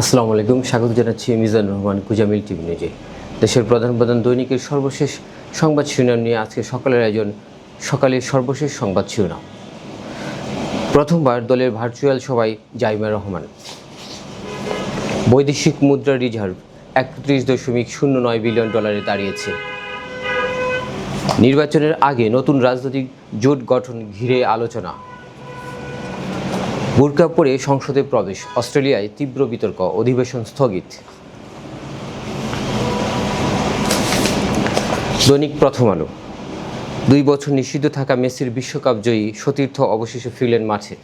আসসালামু আলাইকুম। স্বাগত জানাচ্ছি মিজান রহমান, কুজামিল টিভি নিউজে। দেশের প্রধান প্রধান দৈনিকের সর্বশেষ সংবাদ শিরোনাম নিয়ে আজকে সকালের আয়োজন, সকালের সর্বশেষ সংবাদ শিরোনাম। প্রথমবার দলের ভার্চুয়াল সভায় জাইমা রহমান। বৈদেশিক মুদ্রা রিজার্ভ একত্রিশ দশমিক শূন্য নয় বিলিয়ন ডলারে দাঁড়িয়েছে। নির্বাচনের আগে নতুন রাজনৈতিক জোট গঠন ঘিরে আলোচনা। বুরকা পরে সংসদে প্রবেশ, অস্ট্রেলিয়ায় তীব্র বিতর্ক, অধিবেশন স্থগিত। দৈনিক প্রথম আলো। দুই বছর নিষিদ্ধ থাকা মেসির বিশ্বকাপ জয়ী সতীর্থ অবশেষে ফিরলেন মাঠে।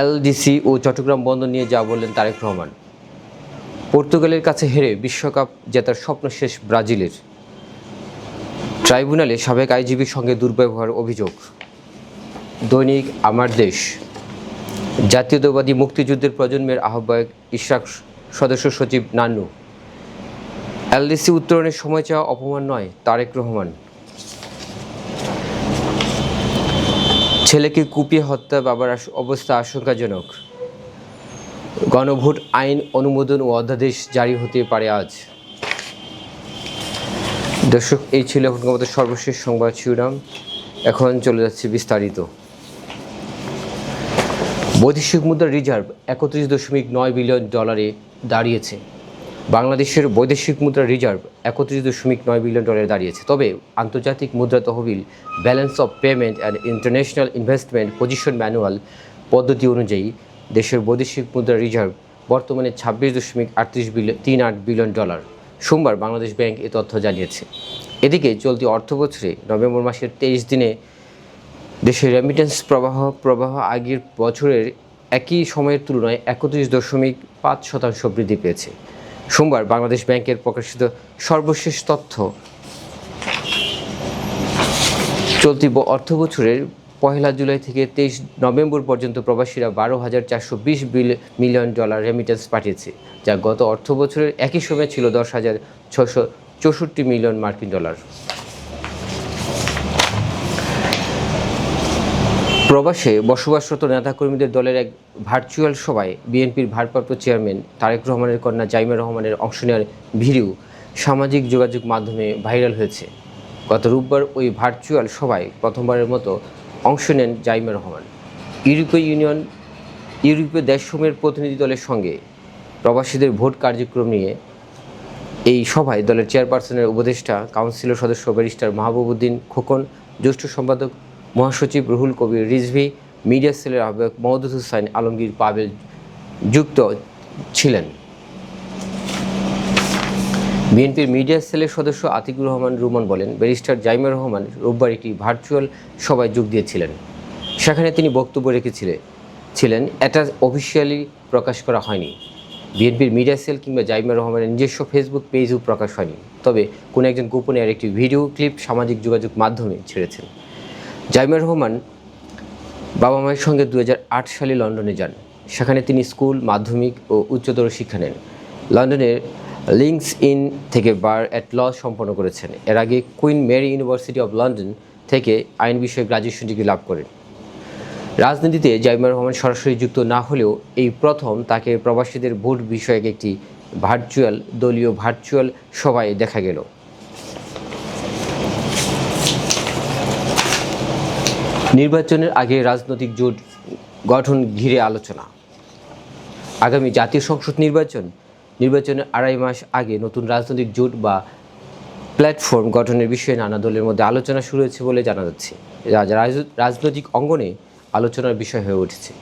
এলডিসি ও চট্টগ্রাম বন্দর নিয়ে যা বললেন তারেক রহমান। পর্তুগালের কাছে হেরে বিশ্বকাপ জেতার স্বপ্ন শেষ ব্রাজিলের। ট্রাইব্যুনালে সাবেক আইজিবির সঙ্গে দুর্ব্যবহার অভিযোগ। দৈনিক আমার দেশ। জাতীয়তাবাদী মুক্তিযুদ্ধের প্রজন্মের আহ্বায়ক ইশরাক সদস্য সচিব নান্নু। এলডিসি উত্তরণের সময় চাওয়া অপমান নয়, তারেক রহমান। ছেলেকে কুপিয়ে হত্যা, বাবার অবস্থা আশঙ্কাজনক। গণভোট আইন অনুমোদন ও অধ্যাদেশ জারি হতে পারে আজ। দর্শক, এই ছিল এখন আমাদের সর্বশেষ সংবাদ শিরোনাম। এখন চলে যাচ্ছে বিস্তারিত। বৈদেশিক মুদ্রা রিজার্ভ একত্রিশ দশমিক নয় বিলিয়ন ডলারে দাঁড়িয়েছে। বাংলাদেশের বৈদেশিক মুদ্রা রিজার্ভ একত্রিশ দশমিক নয় বিলিয়ন ডলারে দাঁড়িয়েছে। তবে আন্তর্জাতিক মুদ্রা তহবিল balance of payment and international investment position manual পদ্ধতি অনুযায়ী দেশের বৈদেশিক মুদ্রা রিজার্ভ বর্তমানে ছাব্বিশ দশমিক আটত্রিশ বিলিয়ন, তিন আট বিলিয়ন ডলার। সোমবার বাংলাদেশ ব্যাংক এ তথ্য জানিয়েছে। এদিকে চলতি অর্থ বছরে নভেম্বর মাসের তেইশ দিনে দেশের রেমিটেন্স প্রবাহ প্রবাহ আগের বছরের একই সময়ের তুলনায় একত্রিশ দশমিক পাঁচ শতাংশ বৃদ্ধি পেয়েছে। সোমবার বাংলাদেশ ব্যাংকের প্রকাশিত সর্বশেষ তথ্য। চলতি অর্থ বছরের পহেলা জুলাই থেকে তেইশ নভেম্বর পর্যন্ত প্রবাসীরা বারো হাজার চারশো বিশ মিলিয়ন ডলার রেমিটেন্স পাঠিয়েছে, যা গত অর্থ বছরের একই সময়ে ছিল দশ হাজার ছশো চৌষট্টি মিলিয়ন মার্কিন ডলার। প্রবাসে বসবাসরত নেতাকর্মীদের দলের এক ভার্চুয়াল সভায় বিএনপির ভারপ্রাপ্ত চেয়ারম্যান তারেক রহমানের কন্যা জাইমা রহমানের অংশ নেওয়ার ভিডিও সামাজিক যোগাযোগ মাধ্যমে ভাইরাল হয়েছে। গত রোববার ওই ভার্চুয়াল সভায় প্রথমবারের মতো অংশ নেন জাইমা রহমান। ইউরোপীয় ইউনিয়ন, ইউরোপীয় দেশসমূহের প্রতিনিধি দলের সঙ্গে প্রবাসীদের ভোট কার্যক্রম নিয়ে এই সভায় দলের চেয়ারপারসনের উপদেষ্টা, কাউন্সিলর সদস্য ব্যারিস্টার মাহবুবুদ্দিন খোকন, জ্যেষ্ঠ সম্পাদক মহাসচিব রুহুল কবির রিজভি, মিডিয়া সেলের আহ্বায়ক মহদুদ হুসাইন আলমগীর পাবেল যুক্ত ছিলেন। বিএনপির মিডিয়া সেলের সদস্য আতিকুর রহমান রুমন বলেন, ব্যারিস্টার জাইমা রহমান রোববার একটি ভার্চুয়াল সভায় যোগ দিয়েছিলেন। সেখানে তিনি বক্তব্য রেখেছিলেন ছিলেন, এটা অফিসিয়ালি প্রকাশ করা হয়নি। বিএনপির মিডিয়া সেল কিংবা জাইমা রহমানের নিজস্ব ফেসবুক পেজও প্রকাশ হয়নি। তবে কোনো একজন গোপনে আর একটি ভিডিও ক্লিপ সামাজিক যোগাযোগ মাধ্যমে ছেড়েছেন। জাইমা রহমান বাবা মায়ের সঙ্গে দু হাজার আট সালে লন্ডনে যান। সেখানে তিনি স্কুল, মাধ্যমিক ও উচ্চতর শিক্ষা নেন। লন্ডনের লিঙ্কস ইন থেকে বার অ্যাট ল সম্পন্ন করেছেন। এর আগে Queen Mary university of London থেকে আইন বিষয়ে গ্রাজুয়েশন ডিগ্রি লাভ করেন। রাজনীতিতে জাইমা রহমান সরাসরি যুক্ত না হলেও এই প্রথম তাকে প্রবাসীদের ভোট বিষয়ক একটি ভার্চুয়াল দলীয় ভার্চুয়াল সভায় দেখা গেল। নির্বাচনের আগে রাজনৈতিক জোট গঠন ঘিরে আলোচনা। আগামী জাতীয় সংসদ নির্বাচন, নির্বাচনের আড়াই মাস আগে নতুন রাজনৈতিক জোট বা প্ল্যাটফর্ম গঠনের বিষয়ে নানা দলের মধ্যে আলোচনা শুরু হয়েছে বলে জানা যাচ্ছে। রাজনৈতিক অঙ্গনে আলোচনার বিষয় হয়ে উঠেছে।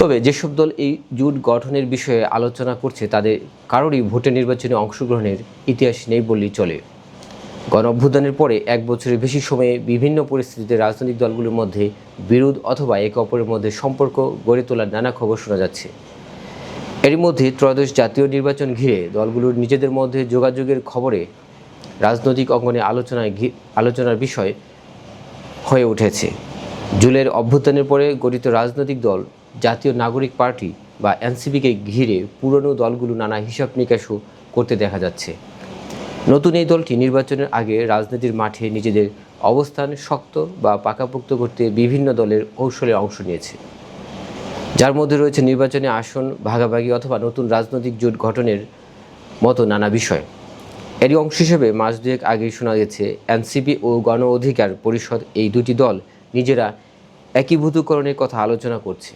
তবে যেসব দল এই জোট গঠনের বিষয়ে আলোচনা করছে, তাদের কারোরই ভোটে নির্বাচনে অংশগ্রহণের ইতিহাস নেই বললেই চলে। গণ অভ্যুত্থানের পরে এক বছরের বেশি সময়ে বিভিন্ন পরিস্থিতিতে রাজনৈতিক দলগুলোর মধ্যে বিরোধ অথবা একে অপরের মধ্যে সম্পর্ক গড়ে তোলার নানা খবর শোনা যাচ্ছে। এরই মধ্যে ত্রয়োদশ জাতীয় নির্বাচন ঘিরে দলগুলোর নিজেদের মধ্যে যোগাযোগের খবরে রাজনৈতিক অঙ্গনে আলোচনায় আলোচনার বিষয় হয়ে উঠেছে। জুলের অভ্যুত্থানের পরে গঠিত রাজনৈতিক দল, জাতীয় নাগরিক পার্টি বা এনসিপিকে ঘিরে পুরনো দলগুলো নানা হিসাব নিকাশও করতে দেখা যাচ্ছে। নতুন এই দলটি নির্বাচনের আগে রাজনীতির মাঠে নিজেদের অবস্থান শক্ত বা পাকাপোক্ত করতে বিভিন্ন দলের কৌশলে অংশ নিয়েছে। যার মধ্যে রয়েছে নির্বাচনে আসন, ভাগাভাগি অথবা নতুন রাজনৈতিক জোট গঠনের মতো নানা বিষয়। এরই অংশ হিসেবে মাস দুয়েক আগেই শোনা গেছে, এনসিপি ও গণ অধিকার পরিষদ এই দুটি দল নিজেরা একীভূতকরণের কথা আলোচনা করছে।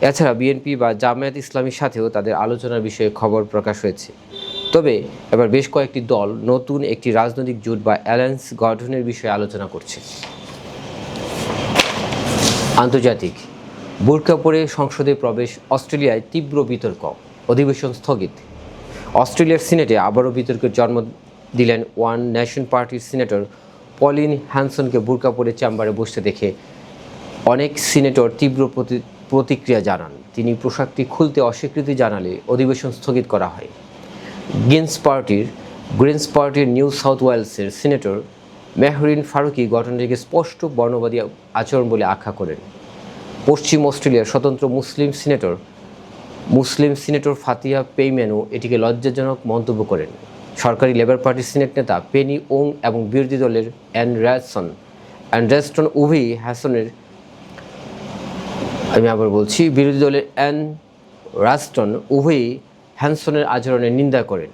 এছাড়া বিএনপি বা জামায়াত ইসলামীর সাথেও তাদের আলোচনার বিষয়ে খবর প্রকাশ হয়েছে। তবে এবার বেশ কয়েকটি দল নতুন একটি রাজনৈতিক জোট বা অ্যালায়েন্স গঠনের বিষয়ে আলোচনা করছে। আন্তর্জাতিক বোরকা পরে সংসদে প্রবেশ, অস্ট্রেলিয়ায় তীব্র বিতর্ক। অধিবেশন স্থগিত। অস্ট্রেলিয়ার সিনেটে আবারও বিতর্কের জন্ম দিলেন ওয়ান ন্যাশন পার্টির সিনেটর পলিন হ্যানসনকে বোরকা পরে চেম্বারে বসতে দেখে অনেক সিনেটর তীব্র প্রতি- প্রতিক্রিয়া জানান। তিনি পোশাকটি খুলতে অস্বীকৃতি জানালে অধিবেশন স্থগিত করা হয়। গ্রিনস পার্টির গ্রিনস পার্টির নিউ সাউথ ওয়েলসের সিনেটর মেহরিন ফারুকি ঘটনাটিকে স্পষ্ট বর্ণবাদী আচরণ বলে আখ্যা করেন। পশ্চিম অস্ট্রেলিয়ার স্বতন্ত্র মুসলিম সিনেটর মুসলিম সিনেটর ফাতিয়া পেইম্যানও এটিকে লজ্জাজনক মন্তব্য করেন। সরকারি লেবার পার্টির সিনেট নেতা পেনি ওং এবং বিরোধী দলের অ্যান্ড্রাসন অ্যান্ড্রাস্টন উভয়ই হ্যাসনের, আমি আবার বলছি, বিরোধী দলের অ্যান রাস্টন উভয়ই হ্যানসনের আচরণের নিন্দা করেন।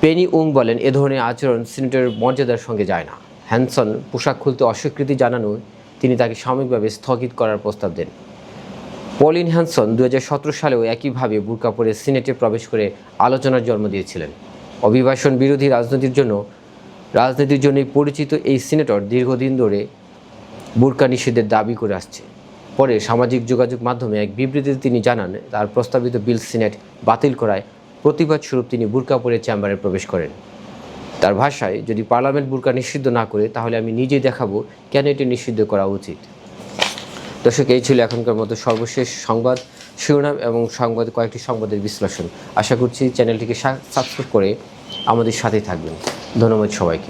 পেনি উং বলেন, এ ধরনের আচরণ সিনেটের মর্যাদার সঙ্গে যায় না। হ্যানসন পোশাক খুলতে অস্বীকৃতি জানানো তিনি তাকে সাময়িকভাবে স্থগিত করার প্রস্তাব দেন। পলিন হ্যানসন দু হাজার সতেরো সালেও একইভাবে বুরকা পরে সিনেটে প্রবেশ করে আলোচনার জন্ম দিয়েছিলেন। অভিবাসন বিরোধী রাজনীতির জন্য, রাজনীতির জন্যই পরিচিত এই সিনেটর দীর্ঘদিন ধরে বুরকা নিষেধের দাবি করে আসছে। পরে সামাজিক যোগাযোগ মাধ্যমে এক বিবৃতিতে তিনি জানান, তার প্রস্তাবিত বিল সিনেট বাতিল করায় প্রতিবাদ স্বরূপ তিনি বুরকা পরে চেম্বারে প্রবেশ করেন। তার ভাষায়, যদি পার্লামেন্ট বুরকা নিষিদ্ধ না করে, তাহলে আমি নিজেই দেখাবো কেন এটি নিষিদ্ধ করা উচিত? দর্শক, এই ছিল এখনকার মতো সর্বশেষ সংবাদ শিরোনাম এবং সংবাদ কয়েকটি সংবাদের বিশ্লেষণ। আশা করছি চ্যানেলটিকে সাবস্ক্রাইব করে আমাদের সাথে থাকবেন। ধন্যবাদ সবাইকে।